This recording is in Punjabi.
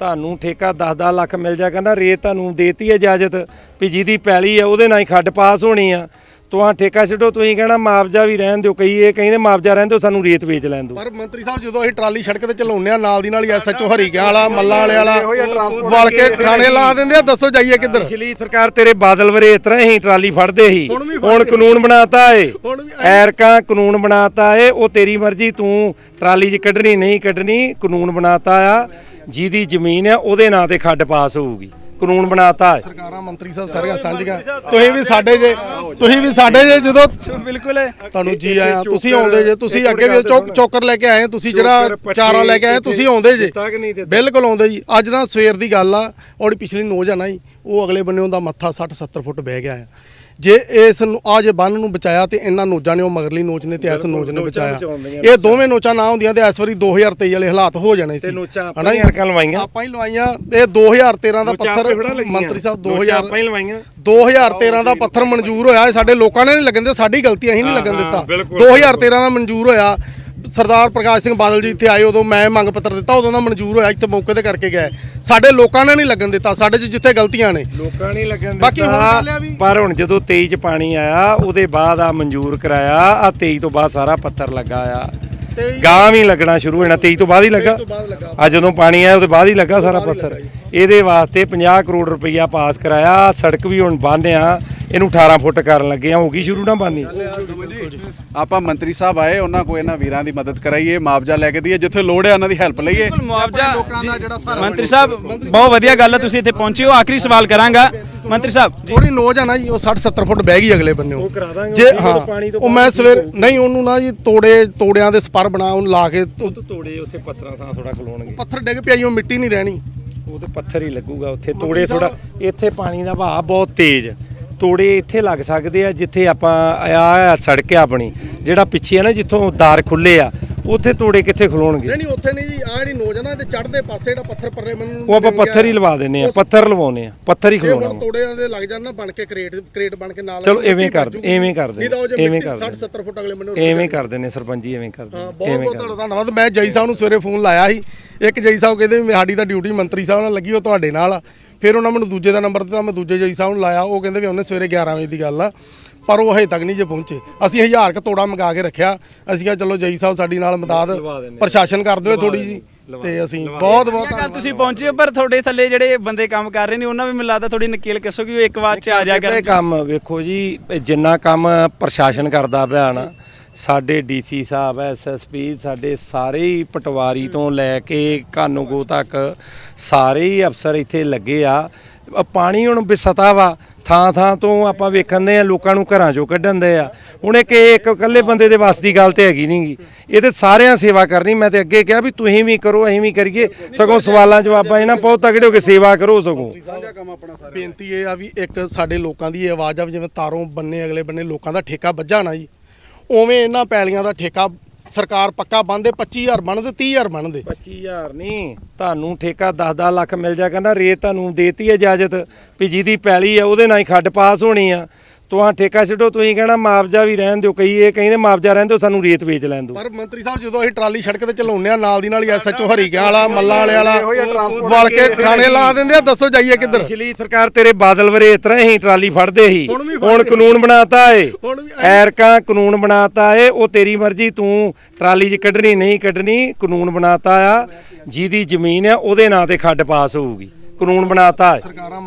ਤੁਹਾਨੂੰ ਠੇਕਾ 10-10 ਲੱਖ ਮਿਲ ਜਾ ਕਹਿੰਦਾ ਰੇਤ ਤੁਹਾਨੂੰ ਦੇਤੀ ਹੈ ਇਜਾਜ਼ਤ ਵੀ ਜਿਹਦੀ ਪੈਲੀ ਹੈ ਉਹਦੇ ਨਾਲ ਹੀ ਖੱਡ ਪਾਸ ਹੋਣੀ ਆ। ਤੁਹਾਂ ਠੇਕਾ ਛੱਡੋ ਤੁਸੀਂ ਕਹਿਣਾ ਮੁਆਵਜ਼ਾ ਵੀ ਰਹਿਣ ਦਿਓ ਕਈ ਇਹ ਕਹਿੰਦੇ ਮੁਆਵਜ਼ਾ ਰਹਿਣ ਦਿਓ ਸਾਨੂੰ ਰੇਤ ਵੇਚ ਲੈਣ ਦਿਓ। ਪਰ ਮੰਤਰੀ ਸਾਹਿਬ ਜਦੋਂ ਅਸੀਂ ਟਰਾਲੀ ਸੜਕ ਤੇ ਚਲਾਉਂਦੇ ਆ ਨਾਲ ਦੀ ਨਾਲ ਹੀ ਐਸਐਚਓ ਹਰੀਕਿਆਂ ਵਾਲਾ ਮੱਲਾਂ ਵਾਲੇ ਵਾਲਾ ਵਲ ਕੇ ਥਾਣੇ ਲਾ ਦਿੰਦੇ ਆ ਦੱਸੋ ਜਾਈਏ ਕਿੱਧਰ? ਪਿਛਲੀ ਸਰਕਾਰ ਤੇਰੇ ਬਾਦਲ ਵਰੇ ਇਸ ਤਰ੍ਹਾਂ ਹੀ ਟਰਾਲੀ ਫੜਦੇ ਸੀ। ਹੁਣ ਕਾਨੂੰਨ ਬਣਾਤਾ ਏ। ਐਰਕਾਂ ਕਾਨੂੰਨ ਬਣਾਤਾ ਏ ਉਹ ਤੇਰੀ ਮਰਜ਼ੀ ਤੂੰ ਟਰਾਲੀ 'ਚ ਕੱਢਣੀ ਨਹੀਂ ਕੱਢਣੀ ਕਾਨੂੰਨ ਬਣਾਤਾ ਆ। ਜਿਹਦੀ ਜ਼ਮੀਨ ਆ ਉਹਦੇ ਨਾਂ ਤੇ ਖੱਡ ਪਾਸ ਹੋਊਗੀ। ਕਾਨੂੰਨ ਬਣਾਤਾ ਏ ਸਰਕਾਰਾਂ ਮੰਤਰੀ ਸਾਹਿਬ ਸਾਰੀਆਂ ਸਾਂਝੀਆਂ ਤੁਸੀਂ ਵੀ ਸਾਡੇ ਜੇ ਤੁਸੀਂ ਵੀ ਸਾਡੇ ਜੇ ਜਦੋਂ ਬਿਲਕੁਲ ਤੁਹਾਨੂੰ ਜੀ ਆਇਆ ਤੁਸੀਂ ਆਉਂਦੇ ਜੇ ਤੁਸੀਂ ਅੱਗੇ ਵੀ ਚੌਕ ਚੌਕਰ ਲੈ ਕੇ ਆਏ ਤੁਸੀਂ ਜਿਹੜਾ ਚਾਰਾ ਲੈ ਕੇ ਆਏ ਤੁਸੀਂ ਆਉਂਦੇ ਜੇ? ਬਿਲਕੁਲ ਆਉਂਦੇ ਜੀ। ਅੱਜ ਨਾ ਸਵੇਰ ਦੀ ਗੱਲ ਆ ਔਰ ਪਿਛਲੀ ਨੋਜ ਆ ਨਾ ਜੀ ਉਹ ਅਗਲੇ ਬੰਨੇ ਉਹਦਾ ਮੱਥਾ 60 70 ਫੁੱਟ ਬਹਿ ਗਿਆ ਆ। ਜੇ ਇਸ ਨੂੰ ਆ ਜੇ ਬੰਨ ਨੂੰ ਬਚਾਇਆ ਤੇ ਇਹਨਾਂ ਨੋਜਾਂ ਨੇ ਉਹ ਮਗਰਲੀ ਨੋਚ ਨੇ ਤੇ ਇਸ ਨੋਚ ਨੇ ਬਚਾਇਆ। ਇਹ ਦੋਵੇਂ ਨੋਚਾਂ ਨਾ ਹੁੰਦੀਆਂ ਤੇ ਇਸ ਵਾਰੀ 2023 ਵਾਲੇ ਹਾਲਾਤ ਹੋ ਜਾਣੇ ਸੀ। ਹਨਾ ਹਰਕਾਂ ਲਵਾਈਆਂ। ਆਪਾਂ ਹੀ ਲਵਾਈਆਂ। ਇਹ 2013 ਦਾ ਪੱਥਰ। ਮੰਤਰੀ ਸਾਹਿਬ ਨੋਚਾਂ 2000 ਆਪਾਂ ਹੀ ਲਵਾਈਆਂ। 2013 ਦਾ ਪੱਥਰ ਮਨਜ਼ੂਰ ਹੋਇਆ। ਇਹ ਸਾਡੇ ਲੋਕਾਂ ਨੇ ਨਹੀਂ ਲੱਗਣ ਦੇ ਸਾਡੀ ਗਲਤੀ ਅਸੀਂ ਨਹੀਂ ਲੱਗਣ ਦਿੱਤਾ। ਬਿਲਕੁਲ। 2013 ਦਾ ਮਨਜ਼ੂਰ ਹੋਇਆ। ਸਰਦਾਰ ਪ੍ਰਕਾਸ਼ ਸਿੰਘ ਬਾਦਲ ਜੀ ਇੱਥੇ ਆਏ ਉਦੋਂ ਮੈਂ ਮੰਗ ਪੱਤਰ ਦਿੱਤਾ ਉਦੋਂ ਦਾ ਮਨਜ਼ੂਰ ਹੋਇਆ ਇੱਥੇ ਮੌਕੇ ਤੇ ਕਰਕੇ ਗਏ। ਸਾਡੇ ਲੋਕਾਂ ਨੇ ਨਹੀਂ ਲੱਗਣ ਦਿੱਤਾ ਸਾਡੇ 'ਚ ਜਿੱਥੇ ਗਲਤੀਆਂ ਨੇ। ਲੋਕਾਂ ਨਹੀਂ ਲੱਗਣ ਦਿੱਤਾ ਬਾਕੀ ਹੁਣ ਆ ਵੀ- ਪਰ ਹੁਣ ਜਦੋਂ 23 ਚ ਪਾਣੀ ਆਇਆ ਉਹਦੇ ਬਾਅਦ ਆ ਮਨਜ਼ੂਰ ਕਰਾਇਆ ਆ 23 ਤੋਂ ਬਾਅਦ ਸਾਰਾ ਪੱਥਰ ਲੱਗਾ ਆ। ਗਾਂ ਵੀ ਲੱਗਣਾ ਸ਼ੁਰੂ ਹੋਣਾ 23 ਤੋਂ ਬਾਅਦ ਹੀ ਲੱਗਾ। ਆ ਜਦੋਂ ਪਾਣੀ ਆਇਆ ਉਹਦੇ ਬਾਅਦ ਹੀ ਲੱਗਾ ਸਾਰਾ ਪੱਥਰ ਇਹਦੇ ਵਾਸਤੇ 50 ਕਰੋੜ ਰੁਪਈਆ ਪਾਸ ਕਰਾਇਆ ਸੜਕ ਵੀ ਹੁਣ ਬੰਨ੍ਹਿਆ ਇਹਨੂੰ 18 ਫੁੱਟ ਕਰਨ ਲੱਗੇ ਆ ਹੋ ਗਈ ਸ਼ੁਰੂ ਨਾ ਬਾਨੀ? ਆਪਾਂ ਮੰਤਰੀ ਸਾਹਿਬ ਆਏ ਉਹਨਾਂ ਕੋਲ ਇਹਨਾਂ ਵੀਰਾਂ ਦੀ ਮਦਦ ਕਰਾਈਏ ਮੁਆਵਜ਼ਾ ਲੈ ਕੇ ਦਈਏ ਜਿੱਥੇ ਲੋੜ ਹੈ ਉਹਨਾਂ ਦੀ ਹੈਲਪ ਲਈਏ। ਬਿਲਕੁਲ ਮੁਆਵਜ਼ਾ ਲੋਕਾਂ ਦਾ ਜਿਹੜਾ ਸਾਰਾ ਮੰਤਰੀ ਸਾਹਿਬ ਬਹੁਤ ਵਧੀਆ ਗੱਲ ਹੈ ਤੁਸੀਂ ਇੱਥੇ ਪਹੁੰਚੇ ਹੋ ਆਖਰੀ ਸਵਾਲ ਕਰਾਂਗਾ। ਮੰਤਰੀ ਸਾਹਿਬ ਥੋੜੀ ਨੋਜ ਆ ਨਾ ਜੀ ਉਹ 60 70 ਫੁੱਟ ਬਹਿ ਗਈ ਅਗਲੇ ਬੰਨੇ ਉਹ। ਕਰਾ ਦਾਂਗੇ, ਜੇ ਹਾਂ ਪਾਣੀ ਤੋਂ ਉਹ ਮੈਂ ਸਵੇਰ ਨਹੀਂ ਉਹਨੂੰ ਨਾ ਜੀ ਤੋੜੇ ਤੋੜਿਆਂ ਦੇ ਸਪਰ ਬਣਾ ਉਹਨੂੰ ਲਾ ਕੇ ਉਹ ਤੋੜੇ ਉੱਥੇ ਪੱਥਰਾਂ ਥਾਂ ਥੋੜਾ ਖਲੋਣਗੇ। ਪੱਥਰ ਡਿੱਗ ਪਿਆ ਜੀ ਉਹ ਮਿੱਟੀ ਨਹੀਂ ਰਹਿਣੀ। ਉਹ ਤੇ ਪੱਥਰ ਹੀ ਲੱਗੂਗਾ ਉੱਥੇ ਤੋੜੇ ਥੋੜਾ ਇੱਥੇ ਪਾਣੀ ਦਾ ਵਹਾਅ ਬਹੁਤ ਤੇਜ਼। ਤੋੜੇ ਇੱਥੇ ਲੱਗ ਸਕਦੇ ਆ, ਜਿੱਥੇ ਆਪਾਂ ਆ ਸੜਕ ਆ ਆਪਣੀ, ਜਿਹੜਾ ਪਿੱਛੇ ਆ ਨਾ, ਜਿੱਥੋਂ ਦਾਰ ਖੁੱਲੇ ਆ ਉੱਥੇ ਤੋੜੇ ਕਿੱਥੇ ਖਲੋਣਗੇ? ਨਹੀਂ ਨਹੀਂ ਉੱਥੇ ਨਹੀਂ ਜੀ ਆ ਜਿਹੜੀ ਨੋਜ ਆ ਨਾ ਤੇ ਚੜਦੇ ਪਾਸੇ ਜਿਹੜਾ ਪੱਥਰ ਪਰਲੇ ਮੈਨੂੰ ਉਹ ਆਪਾਂ ਪੱਥਰ ਹੀ ਲਵਾ ਦਿੰਨੇ ਆ ਪੱਥਰ ਲਵਾਉਨੇ ਆ ਪੱਥਰ ਹੀ ਜੇ ਹੁਣ ਖਲੋਣਾ ਤੋੜਿਆਂ ਦੇ ਲੱਗ ਜਾਣ ਨਾ ਬਣ ਕੇ ਕ੍ਰੇਟ ਕ੍ਰੇਟ ਬਣ ਕੇ ਨਾਲ ਚਲੋ ਐਵੇਂ ਕਰ-। ਐਵੇਂ ਕਰ ਜੇ ਐਵੇਂ ਕਰ 60 70 ਫੁੱਟ ਅਗਲੇ ਮੈਨੂੰ ਐਵੇਂ ਕਰ ਦਿੰਨੇ ਸਰਪੰਚ ਜੀ ਐਵੇਂ ਕਰ ਹਾਂ ਦਿੰਨੇ ਬਹੁਤ ਬਹੁਤ ਤੁਹਾਡਾ ਧੰਨਵਾਦ। ਮੈਂ ਜਈ ਸਾਹਿਬ ਨੂੰ ਸਵੇਰੇ ਫੋਨ ਲਾਇਆ ਸੀ। ਇੱਕ ਜਈ ਸਾਹਿਬ ਕਹਿੰਦੇ ਵੀ ਸਾਡੀ ਤਾਂ ਡਿਊਟੀ ਮੰਤਰੀ ਸਾਹਿਬ ਨਾਲ ਲੱਗੀ ਉਹ ਤੁਹਾਡੇ ਨਾਲ ਆ। ਫਿਰ ਉਹਨਾਂ ਮੈਨੂੰ ਦੂਜੇ ਦਾ ਨੰਬਰ ਦਿੱਤਾ ਮੈਂ ਦੂਜੇ ਜਈ ਸਾਹਿਬ ਨੂੰ ਲਾਇਆ। ਉਹ ਕਹਿੰਦੇ ਵੀ ਉਹਨੇ ਸਵੇਰੇ 11 ਵਜੇ ਦੀ ਗੱਲ ਆ। ਪਰ ਉਹ ਹਜੇ ਤੱਕ ਨਹੀਂ ਜੇ ਪਹੁੰਚੇ। ਅਸੀਂ ਹਜ਼ਾਰ ਕ ਤੋੜਾ ਮੰਗਾ ਕੇ ਰੱਖਿਆ। ਅਸੀਂ ਕਿਹਾ ਚਲੋ ਜਈ ਸਾਹਿਬ ਸਾਡੀ ਨਾਲ ਮਦਦ ਪ੍ਰਸ਼ਾਸਨ ਕਰ ਦਿਓ ਥੋੜੀ ਜੀ ਤੇ ਅਸੀਂ ਬਹੁਤ ਬਹੁਤ ਗੱਲ ਤੁਸੀਂ ਪਹੁੰਚੇ ਹੋ ਪਰ ਤੁਹਾਡੇ ਥੱਲੇ ਜਿਹੜੇ ਬੰਦੇ ਕੰਮ ਕਰ ਰਹੇ ਨੇ ਉਹਨਾਂ ਵੀ ਮੈਨੂੰ ਲੱਗਦਾ ਥੋੜੀ ਨਕੇਲ ਕਿਸੋ ਕਿ ਉਹ ਇੱਕ ਵਾਰ ਚ ਆ ਜਾ ਕਰ ਕੰਮ ਵੇਖੋ ਜੀ ਇਹ ਜਿੰਨਾ ਕੰਮ ਪ੍ਰਸ਼ਾਸਨ ਕਰਦਾ ਪਿਆ ਨਾ ਸਾਡੇ ਡੀਸੀ ਸਾਹਿਬ ਐਸਐਸਪੀ ਸਾਡੇ ਸਾਰੇ ਹੀ ਪਟਵਾਰੀ ਤੋਂ ਲੈ ਕੇ ਕਾਨੂੰਗੋ ਤੱਕ ਸਾਰੇ ਹੀ ਅਫਸਰ ਇੱਥੇ ਲੱਗੇ ਆ। ਪਾਣੀ ਹੁਣ ਬਿਸਤਾ ਵਾ। ਥਾਂ ਥਾਂ ਤੋਂ ਆਪਾਂ ਵੇਖਣਦੇ ਆ, ਲੋਕਾਂ ਨੂੰ ਘਰਾਂ ਚੋਂ ਕੱਢਣ ਦੇ ਆ। ਹੁਣ ਇਹ ਕਿ ਇੱਕ ਇਕੱਲੇ ਬੰਦੇ ਦੇ ਵੱਸ ਦੀ ਗੱਲ ਤੇ ਹੈਗੀ ਨਹੀਂਗੀ ਇਹ ਤੇ ਸਾਰਿਆਂ ਸੇਵਾ ਕਰਨੀ, ਮੈਂ ਤੇ ਅੱਗੇ ਕਿਹਾ ਵੀ ਤੁਸੀਂ ਵੀ ਕਰੋ, ਅਸੀਂ ਵੀ ਕਰੀਏ। ਸਗੋਂ ਸਵਾਲਾਂ ਜਵਾਬਾਂ ਇਹਨਾਂ, ਬਹੁਤ ਤਗੜੇ ਹੋ ਕੇ ਸੇਵਾ ਕਰੋ ਸਗੋਂ। ਬੇਨਤੀ ਇਹ ਆ ਵੀ ਇੱਕ ਸਾਡੇ ਲੋਕਾਂ ਦੀ ਆਵਾਜ਼ ਆ ਵੀ ਜਿਵੇਂ ਤਾਰੋਂ ਬੰਨੇ ਅਗਲੇ ਬੰਨੇ ਲੋਕਾਂ ਦਾ ਠੇਕਾ ਵੱਜਾ ਨਾ ਜੀ। ਉਵੇਂ ਇਹਨਾਂ ਪੈਲੀਆਂ ਦਾ ਠੇਕਾ ਸਰਕਾਰ ਪੱਕਾ ਬੰਦੇ 25000 ਬਣਦੇ 30000 ਬਣਦੇ 25000 ਨਹੀਂ ਤੁਹਾਨੂੰ ਠੇਕਾ 10-10 ਲੱਖ ਮਿਲ ਜਾ ਕਹਿੰਦਾ ਰੇਤ ਤੁਹਾਨੂੰ ਦੇਤੀ ਇਜਾਜ਼ਤ ਵੀ ਜਿਹਦੀ ਪੈਲੀ ਆ ਉਹਦੇ ਨਾਲ ਹੀ ਖੱਡ ਪਾਸ ਹੋਣੀ ਆ। ਤੁਹਾਂ ਠੇਕਾ ਛੱਡੋ ਤੁਸੀਂ ਕਹਿਣਾ ਮੁਆਵਜ਼ਾ ਵੀ ਰਹਿਣ ਦਿਓ ਕਈ ਇਹ ਕਹਿੰਦੇ ਮੁਆਵਜ਼ਾ ਰਹਿਣ ਦਿਓ ਸਾਨੂੰ ਰੇਤ ਵੇਚ ਲੈਣ ਦਿਓ। ਪਰ ਮੰਤਰੀ ਸਾਹਿਬ ਜਦੋਂ ਅਸੀਂ ਟਰਾਲੀ ਸੜਕ ਤੇ ਚਲਾਉਂਦੇ ਆ ਨਾਲ ਦੀ ਨਾਲ ਹੀ ਐਸਐਚਓ ਹਰੀਕਿਆਂ ਵਾਲਾ ਮੱਲਾਂ ਵਾਲੇ ਵਾਲਾ ਵਲ ਕੇ ਥਾਣੇ ਲਾ ਦਿੰਦੇ ਆ ਦੱਸੋ ਜਾਈਏ ਕਿੱਧਰ। ਪਿਛਲੀ ਸਰਕਾਰ ਤੇਰੇ ਬਾਦਲ ਵਰੇ ਇਸ ਤਰ੍ਹਾਂ ਹੀ ਟਰਾਲੀ ਫੜਦੇ ਸੀ। ਹੁਣ ਕਾਨੂੰਨ ਬਣਾਤਾ ਏ। ਐਰਕਾਂ ਕਾਨੂੰਨ ਬਣਾਤਾ ਏ ਉਹ ਤੇਰੀ ਮਰਜ਼ੀ ਤੂੰ ਟਰਾਲੀ 'ਚ ਕੱਢਣੀ ਨਹੀਂ ਕੱਢਣੀ ਕਾਨੂੰਨ ਬਣਾਤਾ ਆ। ਜਿਹਦੀ ਜ਼ਮੀਨ ਆ ਉਹਦੇ ਨਾਂ ਤੇ ਖੱਡ ਪਾਸ ਹੋਊਗੀ। ਕਾਨੂੰਨ ਬਣਾਤਾ ਏ। ਸਰਕਾਰਾਂ